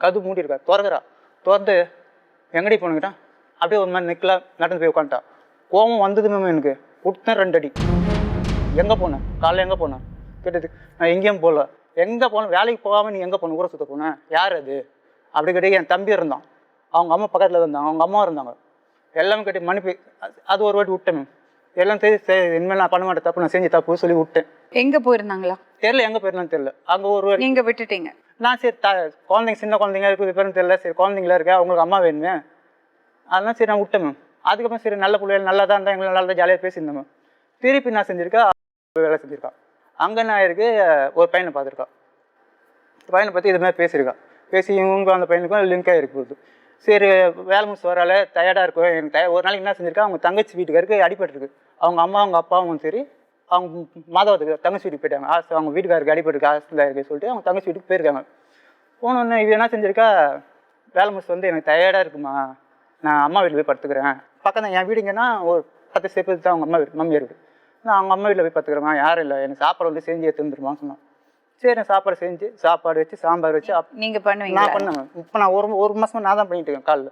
கது மூடி இருக்கா திறக்கிறா திறந்து எங்கடி போனுக்கிட்டான் அப்படியே ஒரு மாதிரி நிற்கலாம் நடந்து போய் உட்காந்துட்டா கோவம் வந்தது மேம் எனக்கு. விட்டேன் ரெண்டு அடி. எங்கே போனேன் காலைல எங்கே போனேன் கேட்டது நான் எங்கேயும் போகல எங்கே போனேன் வேலைக்கு போகாமல் நீ எங்கே போன? ஊரை சுத்த போனேன் யார் அது? அப்படி கேட்டு என் தம்பி இருந்தான். அவங்க அம்மா பக்கத்தில் இருந்தாங்க. அவங்க அம்மா இருந்தாங்க. எல்லாமே கேட்டு மன்னிப்பு அது- ஒரு வாட்டி விட்டேன் மேம். எல்லாம் தெரிஞ்சு சரி இனிமேல் நான் பண்ண மாட்டேன். தப்பு நான் செஞ்சு தப்பு சொல்லி விட்டேன். எங்க போயிருந்தாங்களா? தெரியல எங்கே போயிருந்தான்னு தெரியல. அங்கே ஒரு நீங்க விட்டுட்டீங்க. நான் சரி த குழந்தைங்க சின்ன குழந்தைங்க இருக்குது பேரும் தெரியல. சரி குழந்தைங்களா இருக்கா? அவங்களுக்கு அம்மா வேணுமே? அதெல்லாம் சரி நான் விட்டேன் மேம். அதுக்கப்புறம் சரி நல்ல பிள்ளைகள் நல்லா தான் இருந்தால் எங்களை நல்லா ஜாலியாக பேசியிருந்தேன் மேம். திருப்பி நான் செஞ்சுருக்கா? வேலை செஞ்சுருக்கா. அங்கே நான் இருக்கு ஒரு பையனை பார்த்துருக்கா. பையனை பற்றி இது மாதிரி பேசியிருக்கா. பேசி இவங்க அந்த பையனுக்கும் லிங்க் இருக்குது போகுது. சரி வேலை முடிச்சு வரால டயர்டாக இருக்கும். எனக்கு டய ஒரு நாளைக்கு என்ன செஞ்சுருக்கா? அவங்க தங்கச்சி வீட்டுக்காருக்கு அடிபட்டுருக்கு. அவங்க அம்மா அவங்க அப்பாவும் சரி அவங்க மாதவத்துக்கு தங்கச்சி வீட்டுக்கு போயிட்டாங்க. ஆஸ் அவங்க வீட்டுக்காருக்கு அடிபட்டிருக்கு ஹாஸ்பிட்டலில் இருக்கு சொல்லிட்டு அவங்க தங்கச்சி வீட்டுக்கு போயிருக்காங்க. போனோடனே இவ என்ன செஞ்சிருக்கா? வேலை முடிச்சு வந்து எனக்கு டயர்டாக இருக்குமா? நான் அம்மா வீட்டில் போய் படுத்துக்கிறேன். பக்கம் என் வீடுங்கன்னா ஒரு பத்து ஸ்டெப்பு தான் அவங்க அம்மா வீடு மம்மி வீடு. நான் அவங்க அம்மா வீட்டில் போய் படுத்துக்கிறேன் யாரும் இல்லை. எனக்கு சாப்பாடு வந்து செஞ்சு எடுத்து வந்துருமான்னு சொன்னான். சரி நான் சாப்பாடு செஞ்சு சாப்பாடு வச்சு சாம்பார் வச்சு அப் நீங்க பண்ணுவீங்க நான் பண்ணேன் இப்போ நான் ஒரு ஒரு மாசமா நான் தான் பண்ணிட்டு இருக்கேன் காலில்.